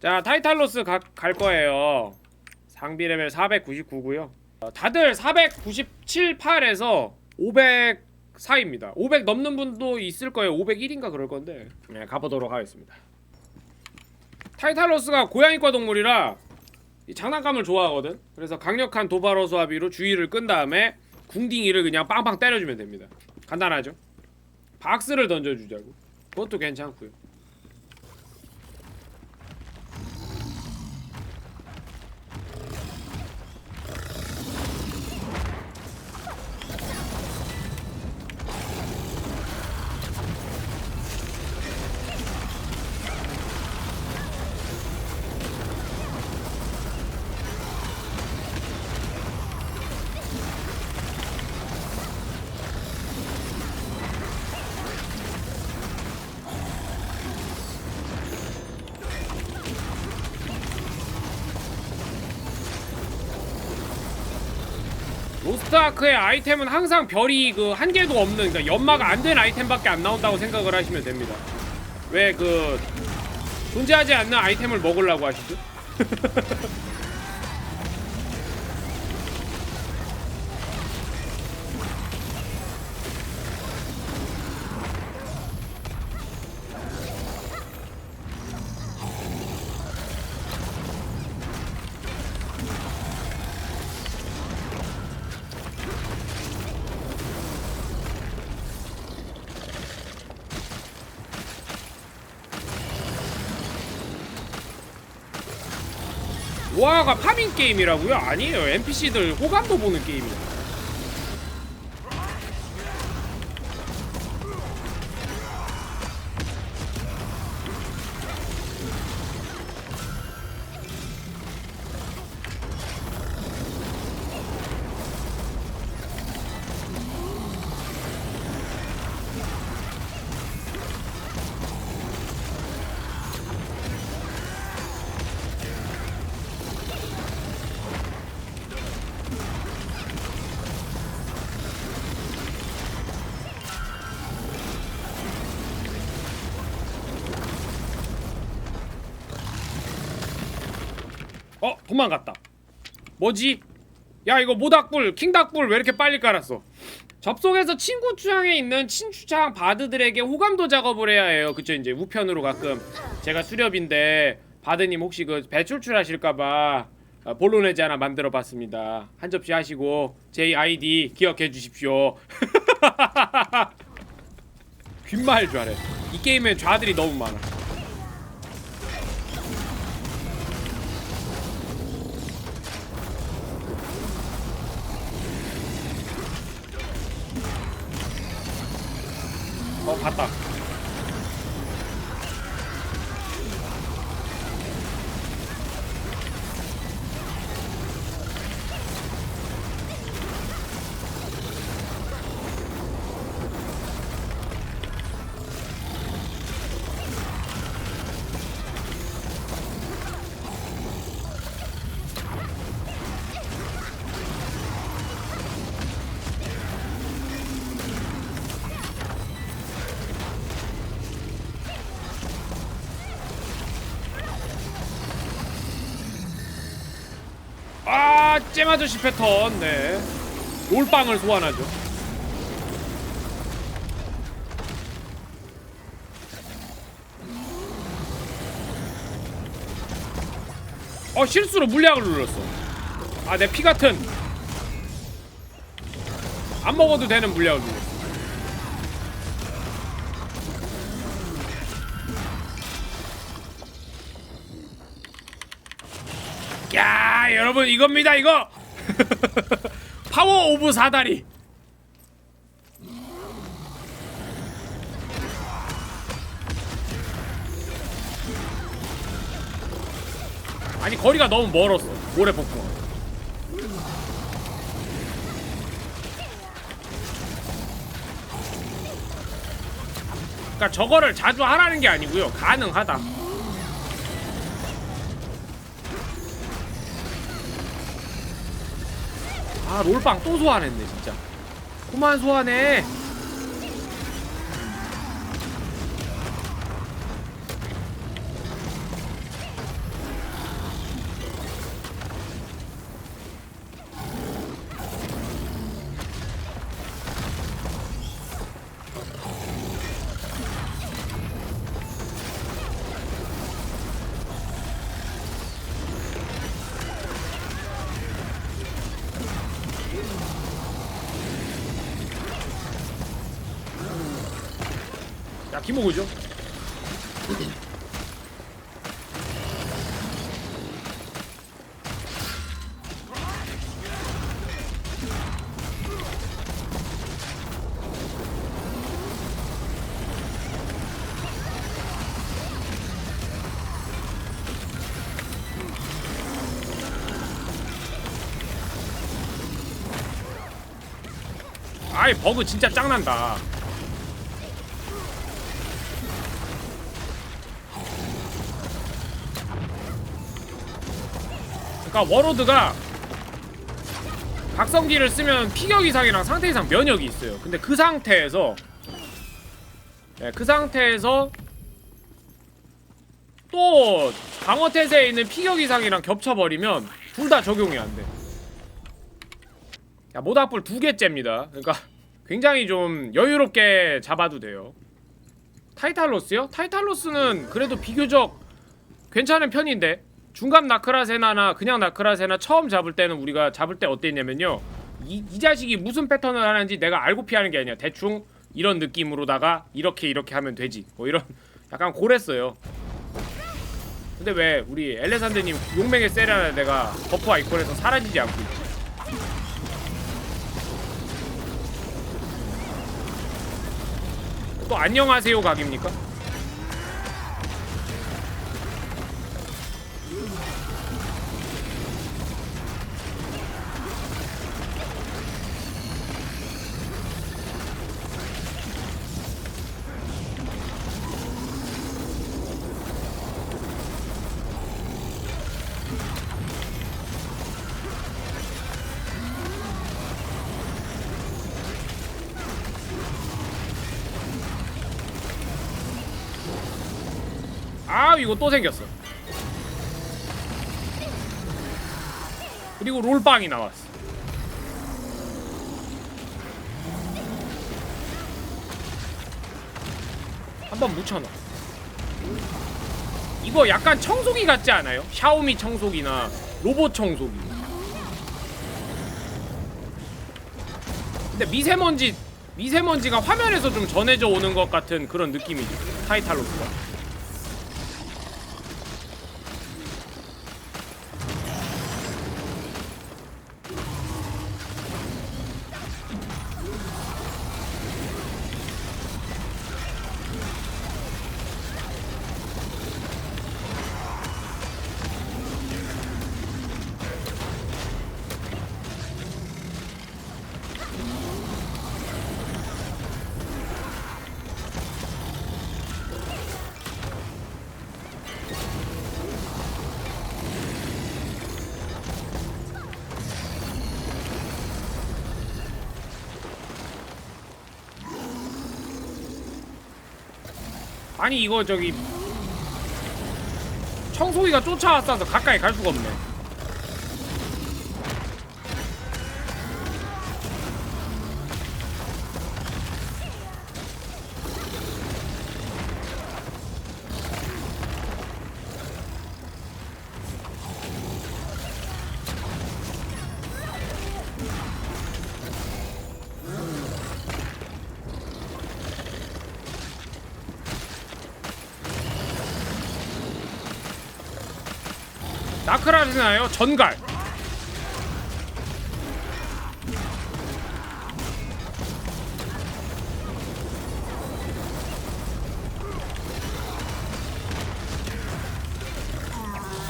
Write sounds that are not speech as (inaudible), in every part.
자 타이탈로스 가, 갈 거예요. 상비 레벨 499고요. 다들 497, 8에서 500 사이입니다. 500 넘는 분도 있을 거예요. 501인가 그럴 건데. 네, 가보도록 하겠습니다. 타이탈로스가 고양이과 동물이라 이 장난감을 좋아하거든. 그래서 강력한 도발 어 수압비로 주의를 끈 다음에 궁딩이를 그냥 빵빵 때려주면 됩니다. 간단하죠? 박스를 던져주자고. 그것도 괜찮고요 스트아크의 아이템은 항상 별이 그 한 개도 없는 그러니까 연마가 안 된 아이템밖에 안 나온다고 생각을 하시면 됩니다. 왜 그 존재하지 않는 아이템을 먹으려고 하시죠? (laughs) 와가 파밍 게임이라고요? 아니에요. NPC들 호감도 보는 게임이에요. 어 도망갔다. 뭐지? 야 이거 모닥불 킹닥불 왜 이렇게 빨리 깔았어? 접속해서 친구 추장에 있는 친추장 바드들에게 호감도 작업을 해야 해요. 그쵸 이제 우편으로 가끔 제가 수렵인데 바드님 혹시 그 배출출 하실까봐 어, 본론해지 하나 만들어 봤습니다. 한 접시 하시고 제 아이디 기억해 주십시오. (laughs) 귓말 좌래. 이 게임엔 좌들이 너무 많아. 어 아, 잼 아저씨 패턴. 네. 올빵을 소환하죠. 어, 실수로 물약을 눌렀어. 아, 내 피 같은. 안 먹어도 되는 물약을 눌렀어. 여러분 이겁니다 이거. (laughs) 파워 오브 사다리. 아니 거리가 너무 멀었어. 모래 폭풍 그러니까 저거를 자주 하라는 게 아니고요. 가능하다 아 롤빵 또 소환했네 진짜. 그만 소환해 자 김호구죠? 아이 버그 진짜 짱난다 그러니까 워로드가 각성기를 쓰면 피격 이상이랑 상태 이상 면역이 있어요 근데 그 상태에서 네, 그 상태에서 또 방어 태세에 있는 피격 이상이랑 겹쳐버리면 둘 다 적용이 안돼 야 모닥불 두 개째입니다. 그러니까 굉장히 좀 여유롭게 잡아도 돼요. 타이탈로스요? 타이탈로스는 그래도 비교적 괜찮은 편인데 중간 나크라세나나 그냥 나크라세나 처음 잡을 때는 우리가 잡을 때 어땠냐면요. 이, 이 자식이 무슨 패턴을 하는지 내가 알고 피하는 게 아니야. 대충 이런 느낌으로다가 이렇게 이렇게 하면 되지. 뭐 이런 약간 고랬어요. 근데 왜 우리 엘레산드님 용맹의 세라를 내가 버프 아이콘에서 사라지지 않고 있지? 또 안녕하세요 각입니까? 아 이거 또 생겼어. 그리고 롤빵이 나왔어. 한번 묻혀놔. 이거 약간 청소기 같지 않아요? 샤오미 청소기나 로봇 청소기. 근데 미세먼지 미세먼지가 화면에서 좀 전해져 오는 것 같은 그런 느낌이죠 타이탈로스가 아니 이거 저기 청소기가 쫓아왔어서 가까이 갈 수가 없네 나크라르나요? 전갈.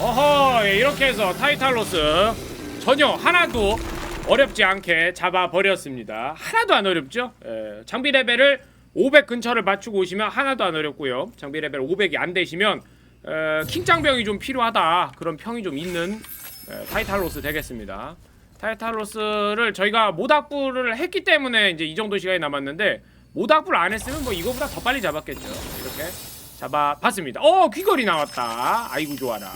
어허 예, 이렇게 해서 타이탈로스 전혀 하나도 어렵지 않게 잡아버렸습니다. 하나도 안 어렵죠? 예, 장비 레벨을 500 근처를 맞추고 오시면 하나도 안 어렵고요. 장비 레벨 500이 안 되시면 에, 킹장병이 좀 필요하다 그런 평이 좀 있는 에, 타이탈로스 되겠습니다. 타이탈로스를 저희가 모닥불을 했기 때문에 이제 이 정도 시간이 남았는데 모닥불 안 했으면 뭐 이거보다 더 빨리 잡았겠죠. 이렇게 잡아봤습니다. 어 귀걸이 나왔다. 아이고 좋아라.